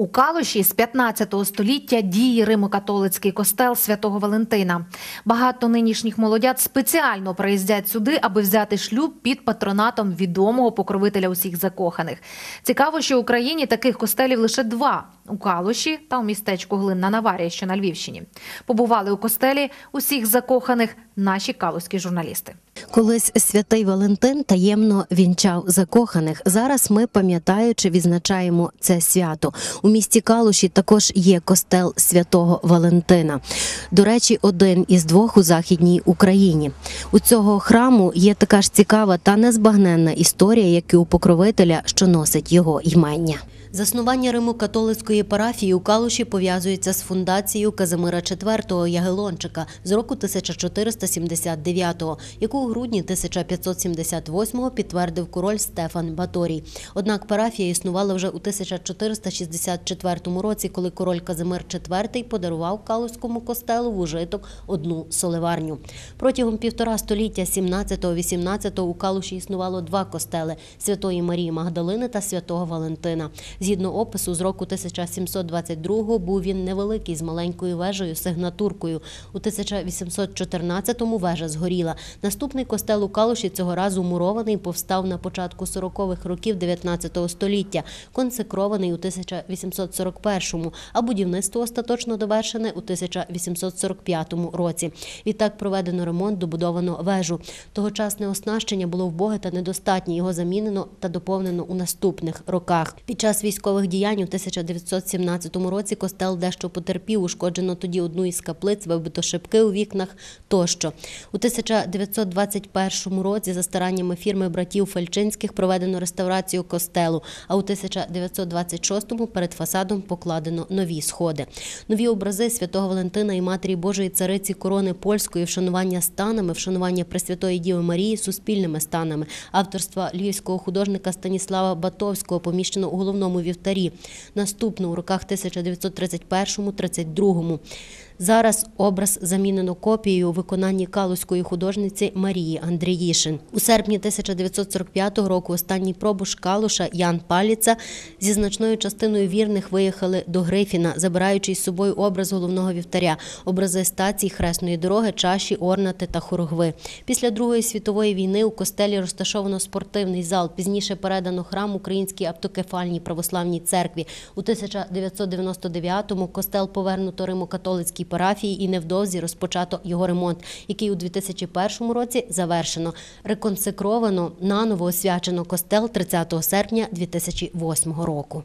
У Калуші з 15 століття діє Римо-католицький костел святого Валентина. Багато нинішніх молодят спеціально приїздять сюди, аби взяти шлюб під патронатом відомого покровителя усіх закоханих. Цікаво, що в Україні таких костелів лише два у Калуші та у містечку Глинна Наварія, що на Львівщині. Побували у костелі усіх закоханих наші калузькі журналісти. Колись святий Валентин таємно вінчав закоханих. Зараз ми, пам'ятаючи, відзначаємо це свято. У місті Калуші також є костел святого Валентина. До речі, один із двох у західній Україні. У цього храму є така ж цікава та незбагненна історія, як і у покровителя, що носить його ймення. Заснування Римо-католицької парафії у Калуші пов'язується з фундацією Казимира IV Ягелончика з року 1479-го, яку у грудні 1578-го підтвердив король Стефан Баторій. Однак парафія існувала вже у 1464 році, коли король Казимир IV подарував Калузькому костелу в ужиток одну соливарню. Протягом півтора століття 17-18 у Калуші існувало два костели Святої Марії Магдалини та Святого Валентина. Згідно опису, з року 1722 був він невеликий з маленькою вежею сигнатуркою. У 1814-му вежа згоріла. Наступний костел у Калуші цього разу мурований повстав на початку 40-х років 19 століття, консекрований у 1841-му, а будівництво остаточно довершене у 1845 році. Відтак проведено ремонт, добудовано вежу. Тогочасне оснащення було вбоге та недостатнє. Його замінено та доповнено у наступних роках. Під час військових діянь у 1917 році костел дещо потерпів, ушкоджено тоді одну із каплиць, вибито шибки у вікнах тощо. У 1921 році за стараннями фірми братів Фельчинських проведено реставрацію костелу, а у 1926-му перед фасадом покладено нові сходи. Нові образи святого Валентина і Матері Божої цариці корони польської, вшанування станами, вшанування Пресвятої Діви Марії суспільними станами, авторства львівського художника Станіслава Батовського поміщено у головному вівтарі. Наступно у роках 1931-32. Зараз образ замінено копією у виконанні калузької художниці Марії Андріїшин. У серпні 1945 року останній пробуш Калуша Ян Паліца зі значною частиною вірних виїхали до Грифіна, забираючи із собою образ головного вівтаря, образи стацій, хресної дороги, чаші, орнати та хорогви. Після Другої світової війни у костелі розташовано спортивний зал. Пізніше передано храм Українській автокефальній православній церкві. У 1999-му костел повернуто Римо-католицькій парафії і невдовзі розпочато його ремонт, який у 2001 році завершено. Реконсекровано наново освячено костел 30 серпня 2008 року.